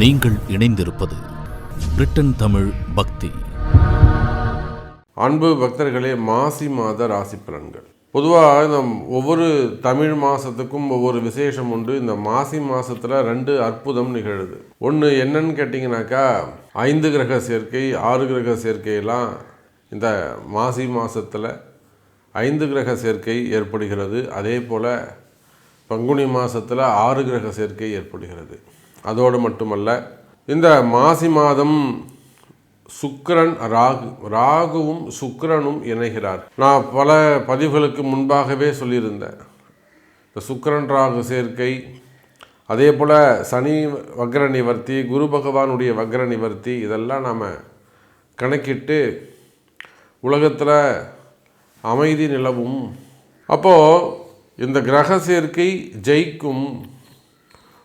நீங்கள் இணைந்திருப்பது பிரிட்டன் தமிழ் பக்தி. அன்பு பக்தர்களே மாசி மாத ராசி பலன்கள். பொதுவாக நம் ஒவ்வொரு தமிழ் மாதத்துக்கும் ஒவ்வொரு விசேஷம் உண்டு. இந்த மாசி மாதத்தில் ரெண்டு அற்புதம் நிகழுது. ஒன்று என்னன்னு கேட்டிங்கனாக்கா ஐந்து கிரக சேர்க்கை ஆறு கிரக சேர்க்கையெல்லாம் இந்த மாசி மாதத்தில் ஐந்து கிரக சேர்க்கை ஏற்படுகிறது. அதே போல் பங்குனி மாதத்தில் ஆறு கிரக சேர்க்கை ஏற்படுகிறது. அதோடு மட்டுமல்ல இந்த மாசி மாதம் சுக்கிரன் ராகு ராகுவும் சுக்கிரனும் இணைகிறார். நான் பல பதிவுகளுக்கு முன்பாகவே சொல்லியிருந்தேன். இந்த சுக்கரன் ராகு சேர்க்கை அதே போல் சனி வக்ர நிவர்த்தி குரு பகவானுடைய வக்ர நிவர்த்தி இதெல்லாம் நாம் கணக்கிட்டு உலகத்தில் அமைதி நிலவும். அப்போது இந்த கிரக சேர்க்கை ஜெயிக்கும்.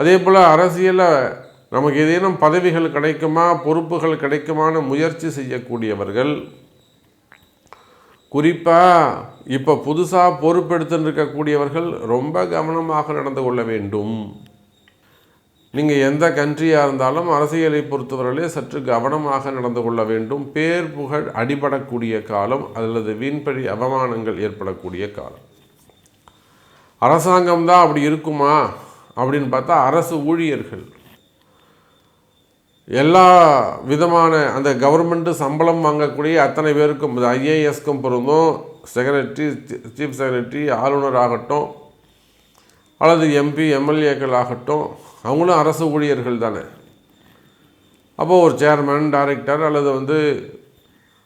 அதே போல் அரசியலில் நமக்கு ஏதேனும் பதவிகள் கிடைக்குமா பொறுப்புகள் கிடைக்குமான முயற்சி செய்யக்கூடியவர்கள் குறிப்பாக இப்போ புதுசாக பொறுப்பெடுத்துன்னு இருக்கக்கூடியவர்கள் ரொம்ப கவனமாக நடந்து கொள்ள வேண்டும். நீங்கள் எந்த கண்ட்ரியாக இருந்தாலும் அரசியலை பொறுத்தவரையிலே சற்று கவனமாக நடந்து கொள்ள வேண்டும். பேர் புகழ் அடிபடக்கூடிய காலம் அல்லது வீண்பழி அவமானங்கள் ஏற்படக்கூடிய காலம். அரசாங்கம் தான் அப்படி இருக்குமா? அப்படின்னு பார்த்தா அரசு ஊழியர்கள். எல்லா விதமான அந்த கவர்மெண்ட்டு சம்பளம் வாங்கக்கூடிய அத்தனை பேருக்கும் ஐஏஎஸ்க்கும் பொருந்தும். செக்ரட்டரி சீஃப் செக்ரட்டரி ஆளுநர் ஆகட்டும் அல்லது எம்பி எம்எல்ஏக்கள் ஆகட்டும் அவங்களும் அரசு ஊழியர்கள் தானே. அப்போது ஒரு சேர்மேன் டைரக்டர் அல்லது வந்து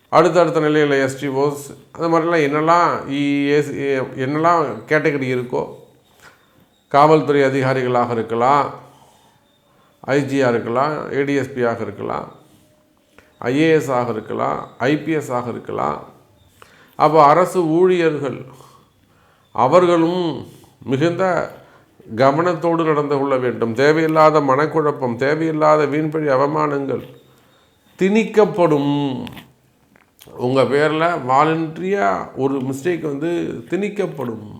அடுத்தடுத்த நிலையில் எஸ்டிஓஸ் அந்த மாதிரிலாம் என்னெல்லாம் இஎஸ் என்னெல்லாம் கேட்டகரி இருக்கோ காவல்துறை அதிகாரிகளாக இருக்கலாம் ஐஜியாக இருக்கலாம் ஏடிஎஸ்பியாக இருக்கலாம் ஐஏஎஸ் ஆக இருக்கலாம் ஐபிஎஸ் ஆக இருக்கலாம். அப்போ அரசு ஊழியர்கள் அவர்களும் மிகுந்த கவனத்தோடு நடந்து கொள்ள வேண்டும். தேவையில்லாத மனக்குழப்பம் தேவையில்லாத வீண்பழி அவமானங்கள் திணிக்கப்படும். உங்கள் பேரில் வாலண்ட்ரியாக ஒரு மிஸ்டேக் வந்து திணிக்கப்படும்.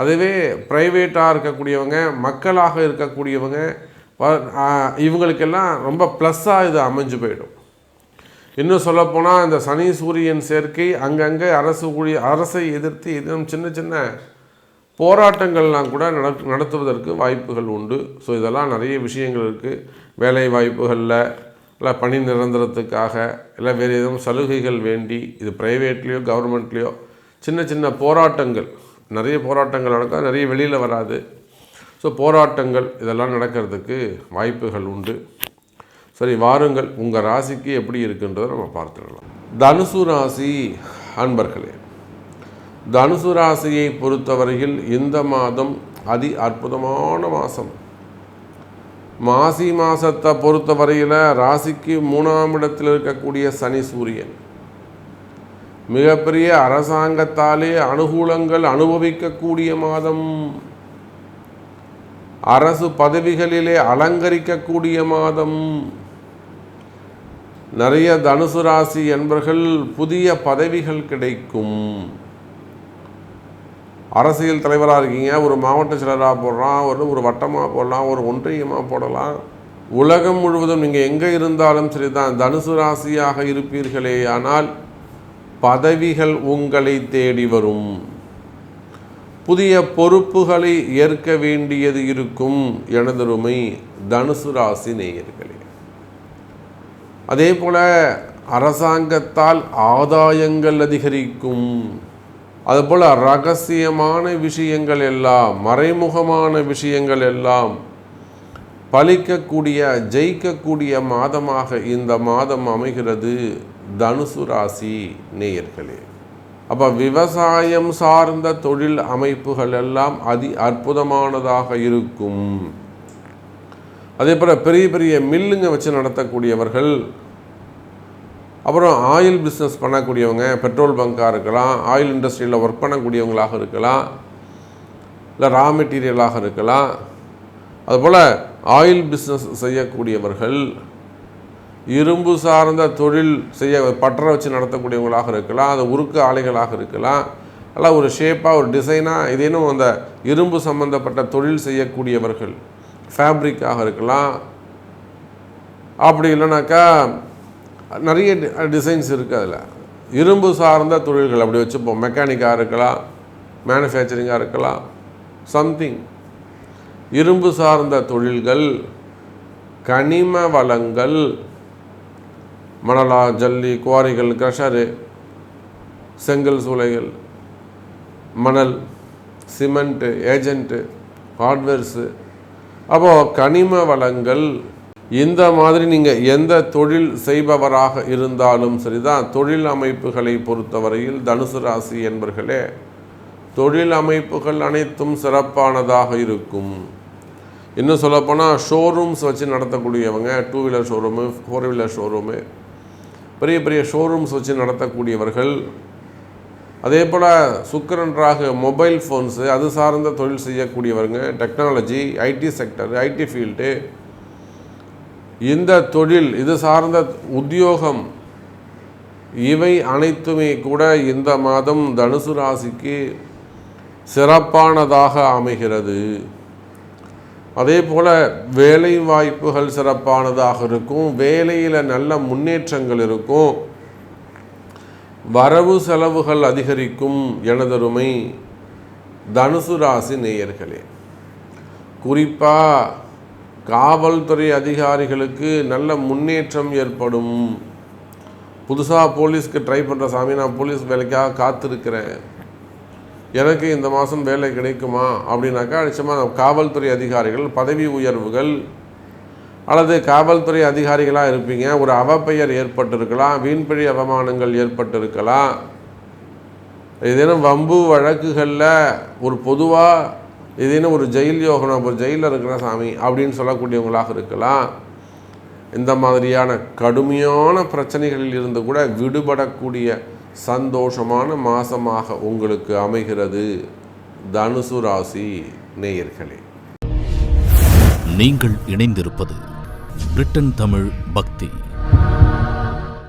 அதுவே ப்ரைவேட்டாக இருக்கக்கூடியவங்க மக்களாக இருக்கக்கூடியவங்க இவங்களுக்கெல்லாம் ரொம்ப ப்ளஸ்ஸாக இது அமைஞ்சு போயிடும். இன்னும் சொல்லப்போனால் இந்த சனி சூரியன் சேர்க்கை அங்கங்கே அரசு ஊழிய அரசை எதிர்த்து இன்னும் சின்ன சின்ன போராட்டங்கள்லாம் கூட நட நடத்துவதற்கு வாய்ப்புகள் உண்டு. ஸோ இதெல்லாம் நிறைய விஷயங்கள் இருக்குது வேலை வாய்ப்புகளில் இல்லை பணி நிரந்தரத்துக்காக இல்லை வேறு எதுவும் சலுகைகள் வேண்டி இது ப்ரைவேட்லேயோ கவர்மெண்ட்லேயோ சின்ன சின்ன போராட்டங்கள். நிறைய போராட்டங்கள் நடக்கும் நிறைய வெளியில் வராது. ஸோ போராட்டங்கள் இதெல்லாம் நடக்கிறதுக்கு வாய்ப்புகள் உண்டு. சரி வாருங்கள் உங்கள் ராசிக்கு எப்படி இருக்குன்றதை நம்ம பார்த்துடலாம். தனுசு ராசி அன்பர்களே தனுசு ராசியை பொறுத்தவரையில் இந்த மாதம் அதி அற்புதமான மாதம் மாசி மாதத்தை பொறுத்தவரையில் ராசிக்கு மூணாம் இடத்தில் இருக்கக்கூடிய சனி சூரியன். மிகப்பெரிய அரசாங்கத்தாலே அனுகூலங்கள் அனுபவிக்கக்கூடிய மாதம். அரசு பதவிகளிலே அலங்கரிக்கக்கூடிய மாதம். நிறைய தனுசு ராசி என்பர்கள் புதிய பதவிகள் கிடைக்கும். அரசியல் தலைவராக இருக்கீங்க ஒரு மாவட்ட செயலராக போடலாம் ஒரு ஒரு வட்டமாக போடலாம் ஒரு ஒன்றியமாக போடலாம். உலகம் முழுவதும் நீங்கள் எங்கே இருந்தாலும் சரிதான் தனுசு ராசியாக இருப்பீர்களே. ஆனால் பதவிகள் உங்களை தேடி வரும். புதிய பொறுப்புகளை ஏற்க வேண்டியது இருக்கும் எனதருமை தனுசு ராசி நேயர்களே. அதே போல அரசாங்கத்தால் ஆதாயங்கள் அதிகரிக்கும். அதுபோல் ரகசியமான விஷயங்கள் எல்லாம் மறைமுகமான விஷயங்கள் எல்லாம் பழிக்கக்கூடிய ஜெயிக்கக்கூடிய மாதமாக இந்த மாதம் அமைகிறது தனுசு ராசி நேயர்களே. அப்போ விவசாயம் சார்ந்த தொழில் அமைப்புகள் எல்லாம் அதி அற்புதமானதாக இருக்கும். அதே போல் பெரிய பெரிய மில்லுங்க வச்சு நடத்தக்கூடியவர்கள் அப்புறம் ஆயில் பிஸ்னஸ் பண்ணக்கூடியவங்க பெட்ரோல் பங்காக இருக்கலாம் ஆயில் இண்டஸ்ட்ரியில் ஒர்க் பண்ணக்கூடியவங்களாக இருக்கலாம் இல்லை ரா மெட்டீரியலாக இருக்கலாம். அதுபோல் ஆயில் பிஸ்னஸ் செய்யக்கூடியவர்கள் இரும்பு சார்ந்த தொழில் செய்ய பட்டரை வச்சு நடத்தக்கூடியவங்களாக இருக்கலாம் அது உருக்கு ஆலைகளாக இருக்கலாம் நல்லா ஒரு ஷேப்பாக ஒரு டிசைனாக இதேனும் அந்த இரும்பு சம்பந்தப்பட்ட தொழில் செய்யக்கூடியவர்கள் ஃபேப்ரிக்காக இருக்கலாம். அப்படி இல்லைனாக்கா நிறைய டிசைன்ஸ் இருக்குது அதில். இரும்பு சார்ந்த தொழில்கள் அப்படி வச்சுப்போம். மெக்கானிக்காக இருக்கலாம் மேனுஃபேக்சரிங்காக இருக்கலாம் சம்திங் இரும்பு சார்ந்த தொழில்கள் கனிம வளங்கள் மணலா ஜல்லி குவாரிகள் க்ரஷரு செங்கல் சூளைகள் மணல் சிமெண்ட்டு ஏஜென்ட்டு ஹார்ட்வேர்ஸு. அப்போது கனிம வளங்கள் இந்த மாதிரி நீங்கள் எந்த தொழில் செய்பவராக இருந்தாலும் சரிதான் தொழில் அமைப்புகளை பொறுத்தவரையில் தனுசு ராசி என்பர்களே தொழில் அமைப்புகள் அனைத்தும் சிறப்பானதாக இருக்கும். இன்னும் சொல்லப்போனால் ஷோரூம்ஸ் வச்சு நடத்தக்கூடியவங்க two wheeler showroom four wheeler showroom பெரிய பெரிய ஷோரூம்ஸ் வச்சு நடத்தக்கூடியவர்கள். அதே போல் சுக்கரன்றாக மொபைல் ஃபோன்ஸு அது சார்ந்த தொழில் செய்யக்கூடியவங்க technology IT sector IT field இந்த தொழில் இது சார்ந்த உத்தியோகம் இவை அனைத்துமே கூட இந்த மாதம் தனுசு ராசிக்கு சிறப்பானதாக அமைகிறது. அதே போல் வேலை வாய்ப்புகள் சிறப்பானதாக இருக்கும். வேலையில் நல்ல முன்னேற்றங்கள் இருக்கும். வரவு செலவுகள் அதிகரிக்கும் எனதருமை தனுசு ராசி நேயர்களே. குறிப்பாக காவல்துறை அதிகாரிகளுக்கு நல்ல முன்னேற்றம் ஏற்படும். புதுசாக போலீஸ்க்கு ட்ரை பண்ணுற சாமி நான் போலீஸ் வேலைக்காக காத்திருக்கிறேன். எனக்கு இந்த மாதம் வேலை கிடைக்குமா? அப்படின்னாக்கா நிச்சயமாக காவல்துறை அதிகாரிகள் பதவி உயர்வுகள் அல்லது காவல்துறை அதிகாரிகளாக இருப்பீங்க. ஒரு அவப்பெயர் ஏற்பட்டிருக்கலாம் வீண்பழி அவமானங்கள் ஏற்பட்டிருக்கலாம். ஏதேனும் வம்பு வழக்குகளில் ஒரு பொதுவாக ஏதேனும் ஒரு ஜெயில் யோகனம் ஒரு ஜெயிலில் இருக்கிற சாமி அப்படின்னு சொல்லக்கூடியவங்களாக இருக்கலாம். இந்த மாதிரியான கடுமையான பிரச்சனைகளில் இருந்து கூட விடுபடக்கூடிய சந்தோஷமான மாதமாக உங்களுக்கு அமைகிறது தனுசு ராசி நேயர்களே. நீங்கள் இணைந்திருப்பது பிரிட்டன் தமிழ் பக்தி.